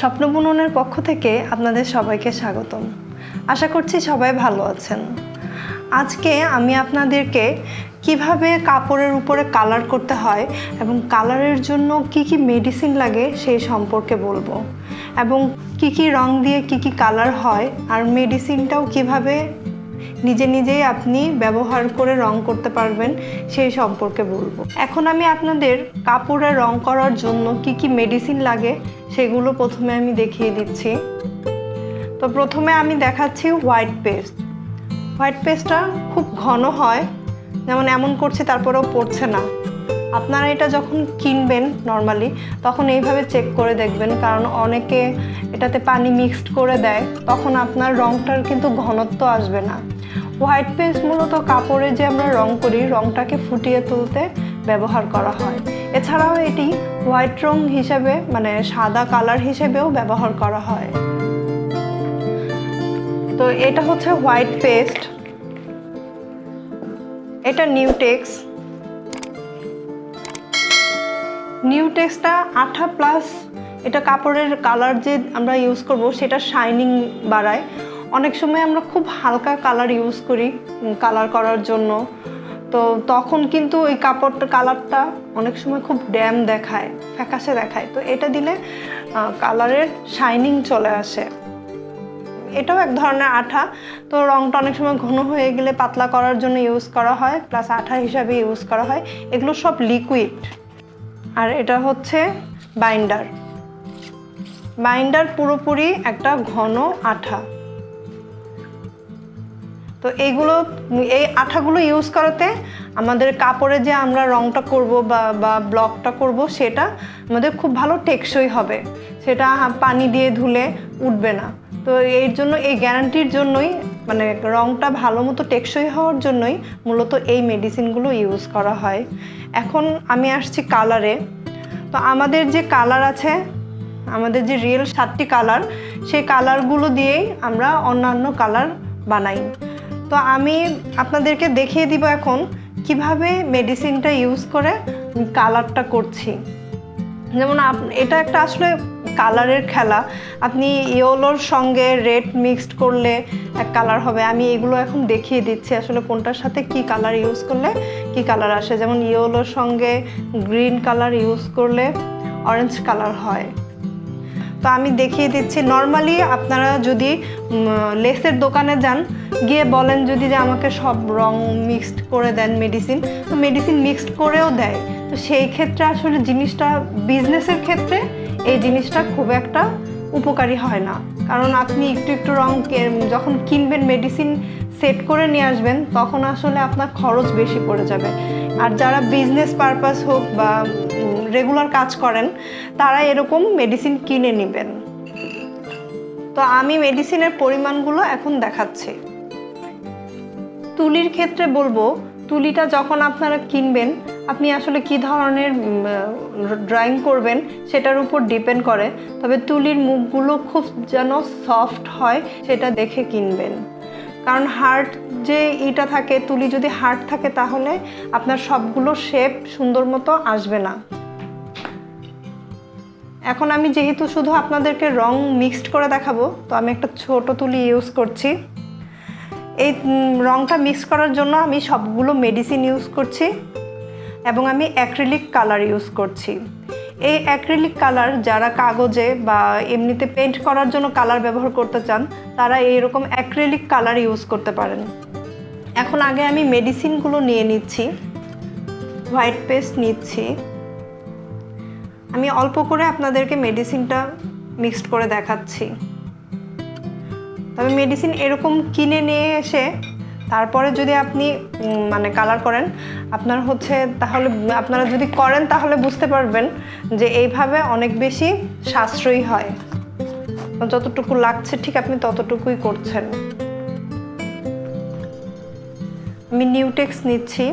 স্বপ্ন বুননের পক্ষ থেকে আপনাদের সবাইকে স্বাগতম। আশা করছি সবাই ভালো আছেন। আজকে আমি আপনাদেরকে কীভাবে কাপড়ের উপরে কালার করতে হয় এবং কালারের জন্য কি কি মেডিসিন লাগে সেই সম্পর্কে বলব। এবং কি কি রং দিয়ে কি কি কালার হয়, আর মেডিসিনটাও কীভাবে নিজে নিজেই আপনি ব্যবহার করে রং করতে পারবেন, সেই সম্পর্কে বলব। এখন আমি আপনাদের কাপড়ে রং করার জন্য কি কি মেডিসিন লাগে, সেগুলো প্রথমে আমি দেখিয়ে দিচ্ছি। তো প্রথমে আমি দেখাচ্ছি হোয়াইট পেস্ট হোয়াইট পেস্টটা খুব ঘন হয়, যেমন এমন করছে তারপরেও পড়ছে না। আপনারা এটা যখন কিনবেন নর্মালি তখন এইভাবে চেক করে দেখবেন, কারণ অনেকে এটাতে পানি মিক্সড করে দেয়, তখন আপনার রংটার কিন্তু ঘনত্ব আসবে না। হোয়াইট পেস্ট মূলত কাপড়ে যে আমরা রং করি, রংটাকে ফুটিয়ে তুলতে ব্যবহার করা হয়। এছাড়াও এটি হোয়াইট রং হিসেবে মানে সাদা কালার হিসেবেও ব্যবহার করা হয়। তো এটা হচ্ছে হোয়াইট পেস্ট এটা নিউটেক্স নিউটেক্সটা আঠা প্লাস এটা কাপড়ের কালার যে আমরা ইউজ করব, সেটা শাইনিং বাড়ায়। অনেক সময় আমরা খুব হালকা কালার ইউজ করি কালার করার জন্য। তো তখন কিন্তু ওই কাপড়টা কালারটা অনেক সময় খুব ড্যাম দেখায়, ফ্যাকাশে দেখায়। তো এটা দিলে কালারের শাইনিং চলে আসে। এটাও এক ধরনের আঠা। তো রংটা অনেক সময় ঘন হয়ে গেলে পাতলা করার জন্য ইউজ করা হয় প্লাস আঠা হিসাবে ইউজ করা হয়। এগুলো সব লিকুইড আর এটা হচ্ছে বাইন্ডার। বাইন্ডার পুরোপুরি একটা ঘন আঠা। তো এইগুলো, এই আঠাগুলো ইউজ করাতে আমাদের কাপড়ে যে আমরা রংটা করব বা বা ব্লকটা করব, সেটা আমাদের খুব ভালো টেকসই হবে। সেটা পানি দিয়ে ধুলে উঠবে না। তো এর জন্য, এই গ্যারান্টির জন্যই মানে রংটা ভালো মতো টেকসই হওয়ার জন্যই মূলত এই মেডিসিনগুলো ইউজ করা হয়। এখন আমি আসছি কালারে। তো আমাদের যে কালার আছে, আমাদের যে রিয়েল সাতটি কালার, সেই কালারগুলো দিয়েই আমরা অন্যান্য কালার বানাই। তো আমি আপনাদেরকে দেখিয়ে দিব এখন কীভাবে মেডিসিনটা ইউজ করে কালারটা করছি। যেমন এটা একটা আসলে কালারের খেলা। আপনি ইয়েলোর সঙ্গে রেড মিক্সড করলে এক কালার হবে। আমি এগুলো এখন দেখিয়ে দিচ্ছি আসলে কোনটার সাথে কি কালার ইউজ করলে কি কালার আসে। যেমন ইয়েলোর সঙ্গে গ্রিন কালার ইউজ করলে অরেঞ্জ কালার হয়। তো আমি দেখিয়ে দিচ্ছি। নর্মালি আপনারা যদি লেসের দোকানে যান, গিয়ে বলেন যদি যে আমাকে সব রং মিক্সড করে দেন মেডিসিন তো মেডিসিন মিক্সড করেও দেয়। তো সেই ক্ষেত্রে আসলে জিনিসটা বিজনেসের ক্ষেত্রে এই জিনিসটা খুব একটা উপকারী হয় না। কারণ আপনি একটু একটু রং যখন কিনবেন মেডিসিন সেট করে নিয়ে আসবেন, তখন আসলে আপনার খরচ বেশি পড়ে যাবে। আর যারা বিজনেস পারপাস হোক বা রেগুলার কাজ করেন তারা এরকম মেডিসিন কিনে নেবেন। তো আমি মেডিসিনের পরিমাণগুলো এখন দেখাচ্ছি। তুলির ক্ষেত্রে বলব, তুলিটা যখন আপনারা কিনবেন, আপনি আসলে কি ধরনের ড্রয়িং করবেন, সেটার উপর ডিপেন্ড করে। তবে তুলির মুখগুলো খুব যেন সফট হয়, সেটা দেখে কিনবেন। কারণ হার্ট যে ইটা থাকে, তুলি যদি হার্ট থাকে, তাহলে আপনার সবগুলো শেপ সুন্দর মতো আসবে না। এখন আমি যেহেতু শুধু আপনাদেরকে রং মিক্সড করে দেখাবো, তো আমি একটা ছোট তুলি ইউজ করছি। এই রংটা মিক্স করার জন্য আমি সবগুলো মেডিসিন ইউজ করছি এবং আমি অ্যাক্রিলিক কালার ইউজ করছি। এই অ্যাক্রিলিক কালার যারা কাগজে বা এমনিতে পেন্ট করার জন্য কালার ব্যবহার করতে চান, তারা এইরকম অ্যাক্রিলিক কালার ইউজ করতে পারেন। এখন আগে আমি মেডিসিনগুলো নিয়ে নিচ্ছি হোয়াইট পেস্ট নিচ্ছি। আমি অল্প করে আপনাদেরকে মেডিসিনটা মিক্সড করে দেখাচ্ছি। তবে মেডিসিন এরকম কিনে নিয়ে এসে তারপরে যদি আপনি মানে কালার করেন, আপনার হচ্ছে তাহলে, আপনারা যদি করেন তাহলে বুঝতে পারবেন যে এইভাবে অনেক বেশি সাশ্রয়ী হয়। যতটুকু লাগছে ঠিক আপনি ততটুকুই করছেন। আমি নিউটেক্স নিচ্ছি।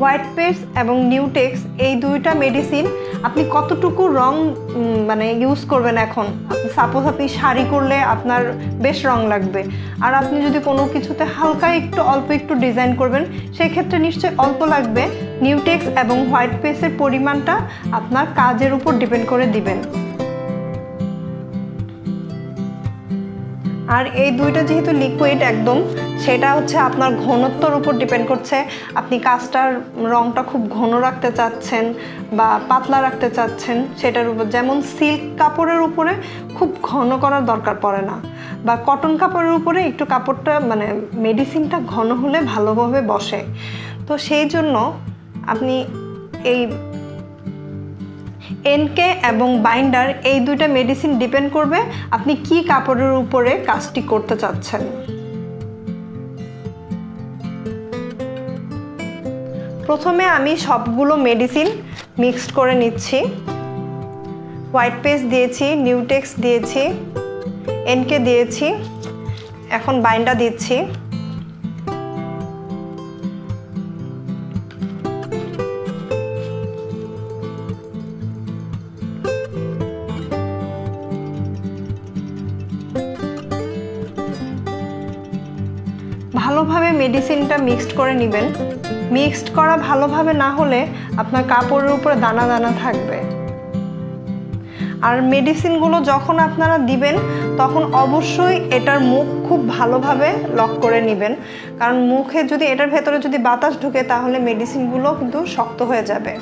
হোয়াইট পেস্ট এবং নিউটেক্স, এই দুইটা মেডিসিন আপনি কতটুকু রং মানে ইউজ করবেন এখন? সাপোজ আপনি শাড়ি করলে আপনার বেশ রং লাগবে। আর আপনি যদি কোনো কিছুতে হালকা একটু, অল্প একটু ডিজাইন করবেন সেই ক্ষেত্রে নিশ্চয়ই অল্প লাগবে। নিউটেক্স এবং হোয়াইট পেসের পরিমাণটা আপনার কাজের উপর ডিপেন্ড করে দিবেন। আর এই দুইটা যেহেতু লিকুইড একদম সেটা হচ্ছে আপনার ঘনত্বর উপর ডিপেন্ড করছে। আপনি কাজটার রংটা খুব ঘন রাখতে চাচ্ছেন বা পাতলা রাখতে চাচ্ছেন, সেটার উপর যেমন সিল্ক কাপড়ের উপরে খুব ঘন করার দরকার পড়ে না। বা কটন কাপড়ের উপরে একটু কাপড়টা মানে মেডিসিনটা ঘন হলে ভালোভাবে বসে। তো সেই জন্য আপনি এই এনকে এবং বাইন্ডার এই দুইটা মেডিসিন ডিপেন্ড করবে আপনি কি কাপড়ের উপরে কাজটি করতে চাচ্ছেন। প্রথমে আমি সবগুলো মেডিসিন মিক্সড করে নিচ্ছি। হোয়াইট পেস্ট দিয়েছি নিউটেক্স দিয়েছি এনকে দিয়েছি, এখন বাইন্ডা দিচ্ছি। ভালোভাবে মেডিসিনটা মিক্সড করে নেবেন। মিক্সড করা ভালোভাবে না হলে আপনার কাপড়ের উপরে দানা দানা থাকবে। আর মেডিসিনগুলো যখন আপনারা দিবেন, তখন অবশ্যই এটার মুখ খুব ভালোভাবে লক করে নেবেন। কারণ মুখে যদি, এটার ভেতরে যদি বাতাস ঢুকে, তাহলে মেডিসিনগুলো কিন্তু শক্ত হয়ে যাবে।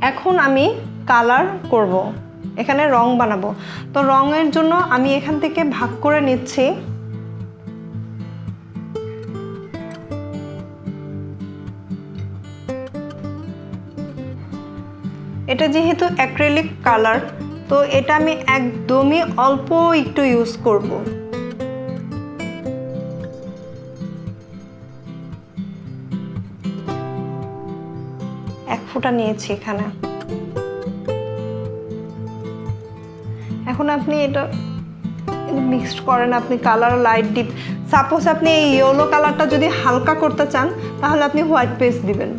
এখন আমি কালার করব। এখানে রং বানাবো। তো রঙের জন্য আমি এখান থেকে ভাগ করে নিচ্ছি। এটা যেহেতু অ্যাক্রেলিক কালার তো এটা আমি একদমই অল্প একটু ইউজ করব। এক ফোঁটা নিয়েছি এখানে। এখন আপনি এটা মিক্সড করেন, আপনি কালার লাইট ডিপ সাপোজ আপনি এই ইয়েলো কালারটা যদি হালকা করতে চান, তাহলে আপনি হোয়াইট পেস্ট দিবেন।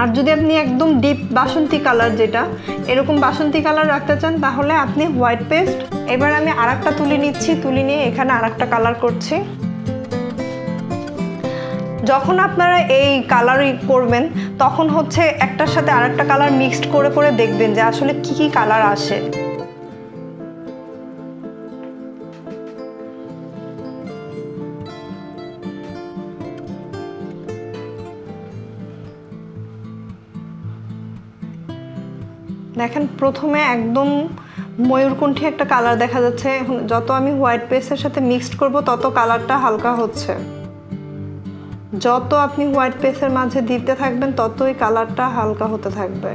আর যদি আপনি একদম ডিপ বাসন্তী কালার যেটা, এরকম বাসন্তী কালার রাখতে চান, তাহলে আপনি হোয়াইট পেস্ট এবার আমি আর একটা তুলে নিচ্ছি, তুলি নিয়ে এখানে আর একটা কালার করছি। যখন আপনারা এই কালার করবেন, তখন হচ্ছে একটার সাথে আরেকটা কালার মিক্সড করে করে দেখবেন যে আসলে কি কি কালার আসে। প্রথমে একদম ময়ূরকণ্ঠী একটা কালার দেখা যাচ্ছে। যত আমি হোয়াইট পেস্টের সাথে মিক্সড করব, তত কালারটা হালকা হচ্ছে। যত আপনি হোয়াইট পেস্টের মাঝে দিতে থাকবেন, ততই কালারটা হালকা হতে থাকবে।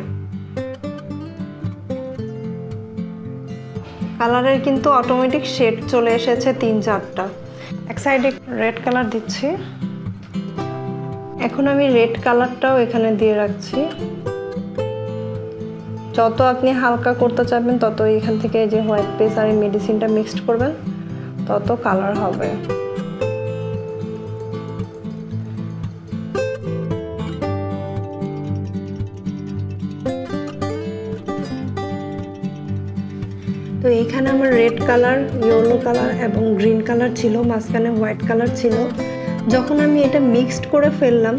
কালারের কিন্তু অটোমেটিক শেড চলে এসেছে তিন চারটা। এক সাইডে রেড কালার দিচ্ছি। এখন আমি রেড কালারটাও এখানে দিয়ে রাখছি। যত আপনি হালকা করতে চাইবেন তত এখান থেকে যে হোয়াইট পেস্ট আর মেডিসিনটা মিক্সড করবেন, তত কালার হবে। তো এইখানে আমার রেড কালার ইয়েলো কালার এবং গ্রিন কালার ছিল, মাঝখানে হোয়াইট কালার ছিল। যখন আমি এটা মিক্সড করে ফেললাম,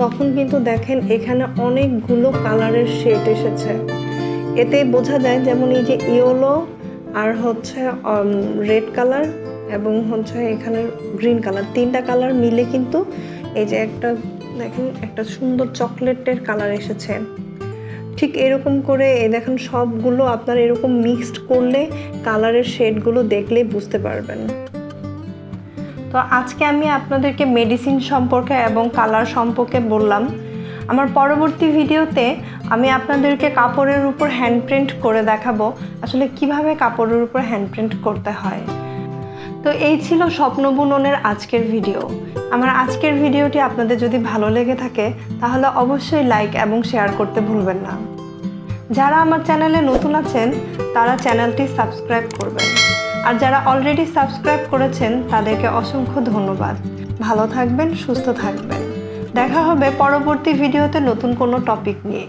তখন কিন্তু দেখেন এখানে অনেকগুলো কালারের শেড এসেছে। এতে বোঝা যায় যেমন এই যে ইয়েলো আর হচ্ছে রেড কালার এবং হচ্ছে এখানে গ্রিন কালার। তিনটা কালার মিলে কিন্তু এই যে একটা, দেখেন, একটা সুন্দর চকলেটের কালার এসেছে। ঠিক এরকম করে এই দেখেন সবগুলো আপনার এরকম মিক্সড করলে কালারের শেডগুলো দেখলে বুঝতে পারবেন। তো আজকে আমি আপনাদেরকে মেডিসিন সম্পর্কে এবং কালার সম্পর্কে বললাম। আমার পরবর্তী ভিডিওতে আমি আপনাদেরকে কাপড়ের উপর হ্যান্ড প্রিন্ট করে দেখাবো আসলে কীভাবে কাপড়ের উপর হ্যান্ড প্রিন্ট করতে হয়। তো এই ছিল স্বপ্ন বুননের আজকের ভিডিও। আমার আজকের ভিডিওটি আপনাদের যদি ভালো লেগে থাকে, তাহলে অবশ্যই লাইক এবং শেয়ার করতে ভুলবেন না। যারা আমার চ্যানেলে নতুন আছেন, তারা চ্যানেলটি সাবস্ক্রাইব করবেন। আর যারা অলরেডি সাবস্ক্রাইব করেছেন, তাদেরকে অসংখ্য ধন্যবাদ। ভালো থাকবেন, সুস্থ থাকবেন। দেখা হবে পরবর্তী ভিডিওতে নতুন কোনো টপিক নিয়ে।